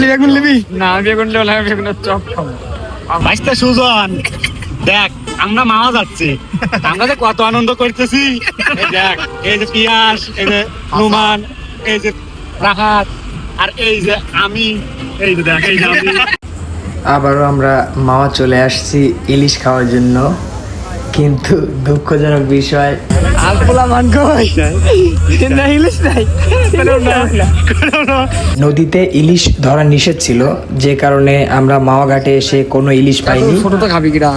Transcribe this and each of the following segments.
বেগুন লিবি? না বেগুন ডোলা বেগুনের চপ খাব। বাইশটা সুজন। দেখ আমরা মামা যাচ্ছি। আমরা যে কত আনন্দ করতেছি। এই দেখ এই যে পিয়াস এই যে নুমান এই যে রাহাত আর এই যে আমি এই যে দেখ এই যে আমি। আবারও আমরা মাওয়া চলে আসছি ইলিশ খাওয়ার জন্য। কিন্তু দুঃখজনক বিষয় নদীতে ইলিশ ধরা নিষেধ ছিল যে কারণে আমরা মাওয়া ঘাটে এসে কোনো ইলিশ পাইনি। খাবি কিরা?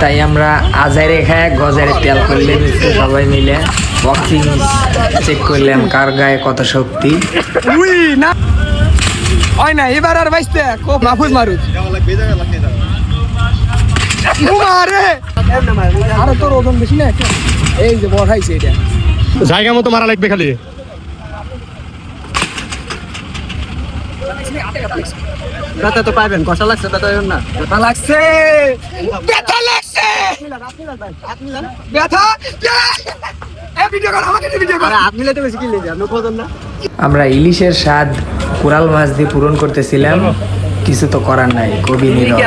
তাই আমরা আজারে খায় গজারে তেল করলে সবাই মিলে বক্সিং চেক করলাম কার গায়ে কত শক্তি। উই না। হয় না এবার আর বাইসতে কো মাহফুজ মারুত মারে আরে তোর ওজন বেশি না এই যে বড়াইছে এটা। জায়গা মতো মারা লাগবে খালি। ব্যথা তো পাইবেন কষা লাগছে ব্যথা না। ব্যথা লাগছে! ব্যথা লাগছে! ব্যথা! আমরা ইলিশের স্বাদ কোরাল মাছ দিয়ে পূরণ করতেছিলাম। কিছু তো করার নাই কবি নীরব।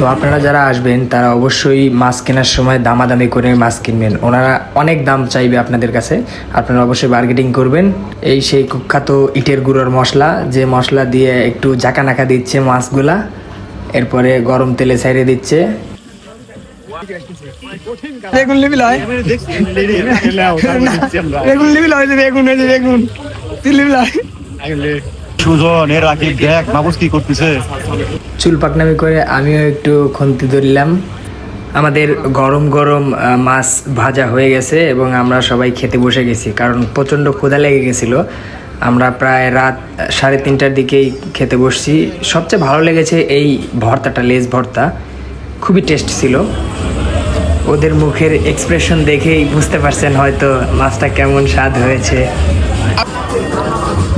তো আপনারা যারা আসবেন তারা অবশ্যই মাছ কেনার সময় দামাদামি করে মাছ কিনবেন। ওনারা অনেক দাম চাইবে আপনাদের কাছে। আপনারা অবশ্যই বার্গেটিং করবেন। এই সেই কুখ্যাত ইটের গুঁড়োর মশলা যে মশলা দিয়ে একটু জাকা নাকা দিচ্ছে মাছগুলা এরপরে গরম তেলে ছাইড়ে দিচ্ছে। বেগুন লিবি লয়? বেগুন লিবি লয়। বেগুন লিবি লয়? সুজন, এর আগে দেখ মাবুস কি করতেছে? চুল পাকনামি করে আমিও একটু খন্তি ধরলাম। আমাদের গরম গরম মাছ ভাজা হয়ে গেছে এবং আমরা সবাই খেতে বসে গেছি, কারণ প্রচণ্ড ক্ষুধা লেগে গেছিল। আমরা প্রায় রাত সাড়ে তিনটার দিকেই খেতে বসছি। সবচেয়ে ভালো লেগেছে এই ভর্তাটা, লেজ ভর্তা। খুবই টেস্ট ছিল। ওদের মুখের এক্সপ্রেশন দেখেই বুঝতে পারছেন হয়তো মাছটা কেমন স্বাদ হয়েছে।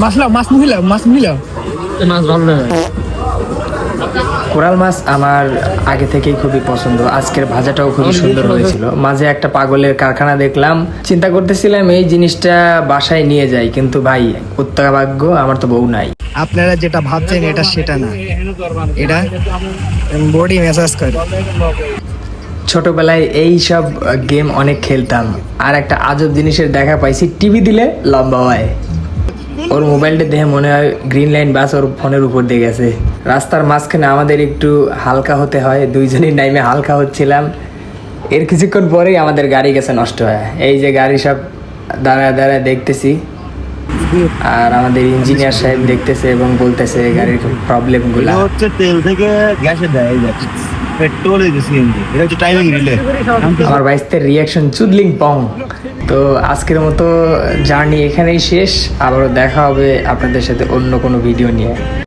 মাছ লাও মাছ মাছ মাছ ভালো লাগে। কোরাল মাছ আমার আগে থেকেই খুবই পছন্দ। আজকের ভাজাটাও খুবই সুন্দর হয়েছিল। মাঝে একটা পাগলের কারখানা দেখলাম। চিন্তা করতেছিলাম এই জিনিসটা বাসায় নিয়ে যাই কিন্তু ভাই উত্তাভাগ্য আমার তো বউ নাই। আপনারা যেটা ভাবছেন এটা সেটা না। এটা বডি ম্যাসাজ করে। ছোটবেলায় এই সব গেম অনেক খেলতাম। আর একটা আজব জিনিসের দেখা পাইছি টিভি দিলে লম্বা হয়। ওর মোবাইলটা দেখে মনে হয় গ্রিন লাইন বাস ওর ফোনের উপর দিয়ে গেছে। রাস্তার মাঝখানে আমাদের একটু হালকা হতে হয়, দুইজনই নাইমে হালকা হচ্ছিলাম। এর কিছুক্ষণ পরেই আমাদের গাড়ি গেছে নষ্ট হয়ে। এই যে গাড়ি সব দাঁড়ায় দাঁড়ায় দেখতেছি। আর আমাদের ইঞ্জিনিয়ার সাহেব দেখতেছে এবং বলতেছে গাড়ির প্রবলেমগুলো হচ্ছে তেল থেকে গ্যাসে দেয় দেখ পেট্রোল এই সিএনজি, এটা হচ্ছে টাইমিং রিলে আমার বাইসদের রিয়াকশন চুদলিং পং। তো আজকের মতো জার্নি এখানেই শেষ। আবারও দেখা হবে আপনাদের সাথে অন্য কোনো ভিডিও নিয়ে।